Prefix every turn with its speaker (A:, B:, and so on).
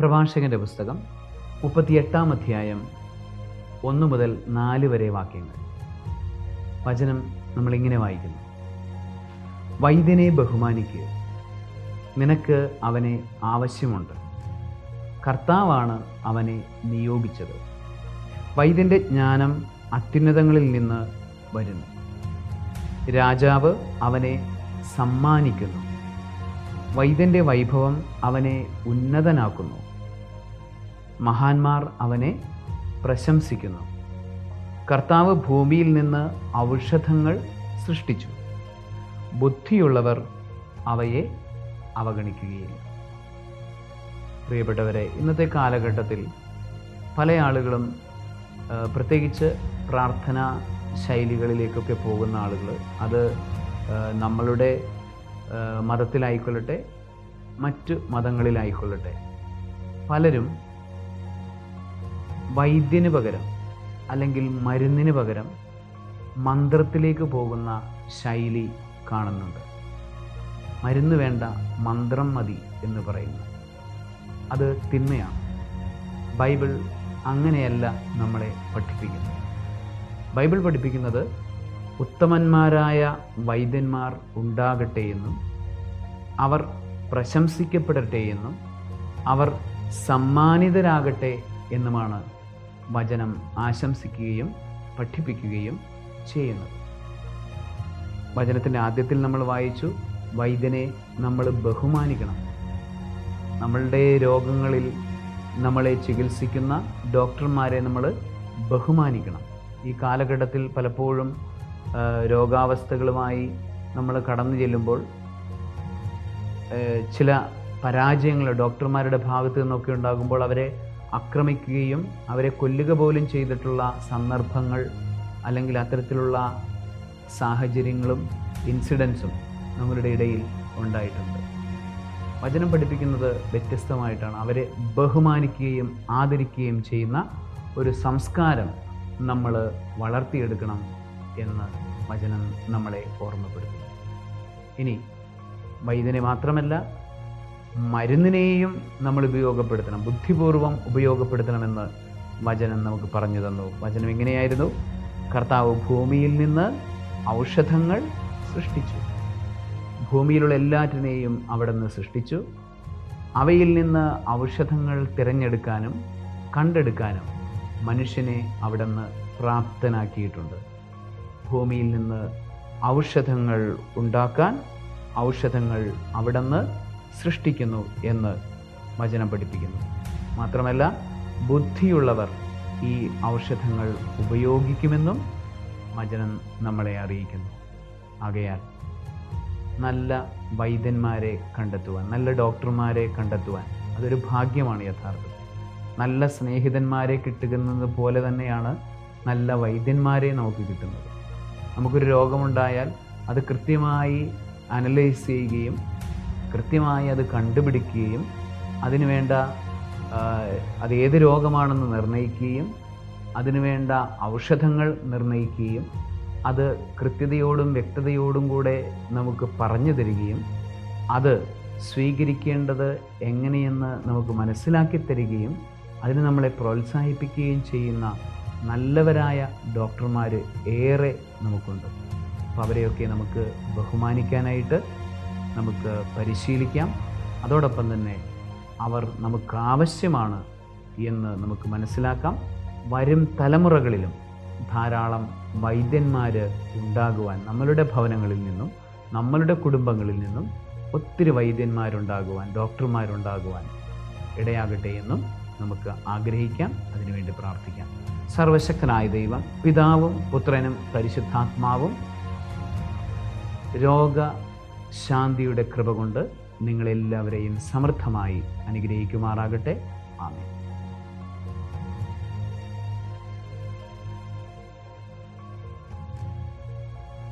A: പ്രഭാഷകന്റെ പുസ്തകം മുപ്പത്തിയെട്ടാം അധ്യായം ഒന്ന് മുതൽ നാല് വരെ വാക്യങ്ങൾ. വചനം നമ്മളിങ്ങനെ വായിക്കുന്നു. വൈദ്യനെ ബഹുമാനിക്കുക നിനക്ക് അവനെ ആവശ്യമുണ്ട്. കർത്താവാണ് അവനെ നിയോഗിച്ചത്. വൈദ്യന്റെ ജ്ഞാനം അത്യുന്നതങ്ങളിൽ നിന്ന് വരുന്നു. രാജാവ് അവനെ സമ്മാനിക്കുന്നു. വൈദ്യന്റെ വൈഭവം അവനെ ഉന്നതനാക്കുന്നു. മഹാന്മാർ അവനെ പ്രശംസിക്കുന്നു. കർത്താവ് ഭൂമിയിൽ നിന്ന് ഔഷധങ്ങൾ സൃഷ്ടിച്ചു. ബുദ്ധിയുള്ളവർ അവയെ അവഗണിക്കുകയില്ല. പ്രിയപ്പെട്ടവരെ ഇന്നത്തെ കാലഘട്ടത്തിൽ പല ആളുകളും പ്രത്യേകിച്ച് പ്രാർത്ഥന ശൈലികളിലേക്കൊക്കെ പോകുന്ന ആളുകൾ അത് നമ്മളുടെ മതത്തിലായിക്കൊള്ളട്ടെ മറ്റ് മതങ്ങളിലായിക്കൊള്ളട്ടെ പലരും വൈദ്യന് പകരം അല്ലെങ്കിൽ മരുന്നിന് പകരം മന്ത്രത്തിലേക്ക് പോകുന്ന ശൈലി കാണുന്നുണ്ട്. മരുന്ന് വേണ്ട മന്ത്രം മതി എന്ന് പറയുന്നു. അത് തിന്മയാണ്. ബൈബിൾ അങ്ങനെയല്ല നമ്മളെ പഠിപ്പിക്കുന്നത്. ബൈബിൾ പഠിപ്പിക്കുന്നത് ഉത്തമന്മാരായ വൈദ്യന്മാർ ഉണ്ടാകട്ടെ എന്നും അവർ പ്രശംസിക്കപ്പെടട്ടെ എന്നും അവർ സമ്മാനിതരാകട്ടെ എന്നുമാണ് വചനം ആശംസിക്കുകയും പഠിപ്പിക്കുകയും ചെയ്യുന്നത് വചനത്തിന്റെ ആദ്യത്തിൽ നമ്മൾ വായിച്ചു വൈദ്യനെ നമ്മൾ ബഹുമാനിക്കണം. നമ്മളുടെ രോഗങ്ങളിൽ നമ്മളെ ചികിത്സിക്കുന്ന ഡോക്ടർമാരെ നമ്മൾ ബഹുമാനിക്കണം. ഈ കാലഘട്ടത്തിൽ പലപ്പോഴും രോഗാവസ്ഥകളുമായി നമ്മൾ കടന്നു ചെല്ലുമ്പോൾ ചില പരാജയങ്ങൾ ഡോക്ടർമാരുടെ ഭാഗത്ത് നിന്നൊക്കെ ഉണ്ടാകുമ്പോൾ അവരെ ആക്രമിക്കുകയും അവരെ കൊല്ലുക പോലും ചെയ്തിട്ടുള്ള സന്ദർഭങ്ങൾ അല്ലെങ്കിൽ അത്തരത്തിലുള്ള സാഹചര്യങ്ങളും ഇൻസിഡൻസും നമ്മളുടെ ഇടയിൽ ഉണ്ടായിട്ടുണ്ട്. വചനം പഠിപ്പിക്കുന്നത് വ്യത്യസ്തമായിട്ടാണ്. അവരെ ബഹുമാനിക്കുകയും ആദരിക്കുകയും ചെയ്യുന്ന ഒരു സംസ്കാരം നമ്മൾ വളർത്തിയെടുക്കണം എന്ന് വചനം നമ്മളെ ഓർമ്മപ്പെടുത്തുന്നു. ഇനി വൈദ്യനെ മാത്രമല്ല മരുന്നിനെയും നമ്മൾ ഉപയോഗപ്പെടുത്തണം ബുദ്ധിപൂർവം ഉപയോഗപ്പെടുത്തണമെന്ന് വചനം നമുക്ക് പറഞ്ഞു തന്നു. വചനം എങ്ങനെയായിരുന്നു കർത്താവ് ഭൂമിയിൽ നിന്ന് ഔഷധങ്ങൾ സൃഷ്ടിച്ചു. ഭൂമിയിലുള്ള എല്ലാറ്റിനെയും അവിടെ നിന്ന് സൃഷ്ടിച്ചു. അവയിൽ നിന്ന് ഔഷധങ്ങൾ തിരഞ്ഞെടുക്കാനും കണ്ടെടുക്കാനും മനുഷ്യനെ അവിടെ നിന്ന് പ്രാപ്തനാക്കിയിട്ടുണ്ട്. ഭൂമിയിൽ നിന്ന് ഔഷധങ്ങൾ ഉണ്ടാക്കാൻ ഔഷധങ്ങൾ അവിടെ നിന്ന് സൃഷ്ടിക്കുന്നു എന്ന് വചനം പഠിപ്പിക്കുന്നു. മാത്രമല്ല ബുദ്ധിയുള്ളവർ ഈ ഔഷധങ്ങൾ ഉപയോഗിക്കുമെന്നും വചനം നമ്മളെ അറിയിക്കുന്നു. ആകയാൽ നല്ല വൈദ്യന്മാരെ കണ്ടെത്തുവാൻ നല്ല ഡോക്ടർമാരെ കണ്ടെത്തുവാൻ അതൊരു ഭാഗ്യമാണ് യഥാർത്ഥത്തിൽ. നല്ല സ്നേഹിതന്മാരെ കിട്ടുന്നത് പോലെ തന്നെയാണ് നല്ല വൈദ്യന്മാരെ നമുക്ക് കിട്ടുന്നത്. നമുക്കൊരു രോഗമുണ്ടായാൽ അത് കൃത്യമായി അനലൈസ് ചെയ്യുകയും കൃത്യമായി അത് കണ്ടുപിടിക്കുകയും അതിനുവേണ്ട അത് ഏത് രോഗമാണെന്ന് നിർണയിക്കുകയും അതിനുവേണ്ട ഔഷധങ്ങൾ നിർണയിക്കുകയും അത് കൃത്യതയോടും വ്യക്തതയോടും കൂടെ നമുക്ക് പറഞ്ഞു തരികയും അത് സ്വീകരിക്കേണ്ടത് എങ്ങനെയെന്ന് നമുക്ക് മനസ്സിലാക്കി തരികയും അതിന് നമ്മളെ പ്രോത്സാഹിപ്പിക്കുകയും ചെയ്യുന്ന നല്ലവരായ ഡോക്ടർമാർ ഏറെ നമുക്കുണ്ട്. അപ്പോൾ അവരെയൊക്കെ നമുക്ക് ബഹുമാനിക്കാനായിട്ട് നമുക്ക് പരിശീലിക്കാം. അതോടൊപ്പം തന്നെ അവർ നമുക്ക് ആവശ്യമാണ് എന്ന് നമുക്ക് മനസ്സിലാക്കാം. വരും തലമുറകളിലും ധാരാളം വൈദ്യന്മാർ ഉണ്ടാകുവാൻ നമ്മളുടെ ഭവനങ്ങളിൽ നിന്നും നമ്മളുടെ കുടുംബങ്ങളിൽ നിന്നും ഒത്തിരി വൈദ്യന്മാരുണ്ടാകുവാൻ ഡോക്ടർമാരുണ്ടാകുവാൻ ഇടയാകട്ടെ എന്നും നമുക്ക് ആഗ്രഹിക്കാം. അതിനുവേണ്ടി പ്രാർത്ഥിക്കാം. സർവശക്തനായ ദൈവം പിതാവും പുത്രനും പരിശുദ്ധാത്മാവും രോഗശാന്തിയുടെ കൃപ കൊണ്ട് നിങ്ങളെല്ലാവരെയും സമൃദ്ധമായി അനുഗ്രഹിക്കുമാറാകട്ടെ. ആമേൻ.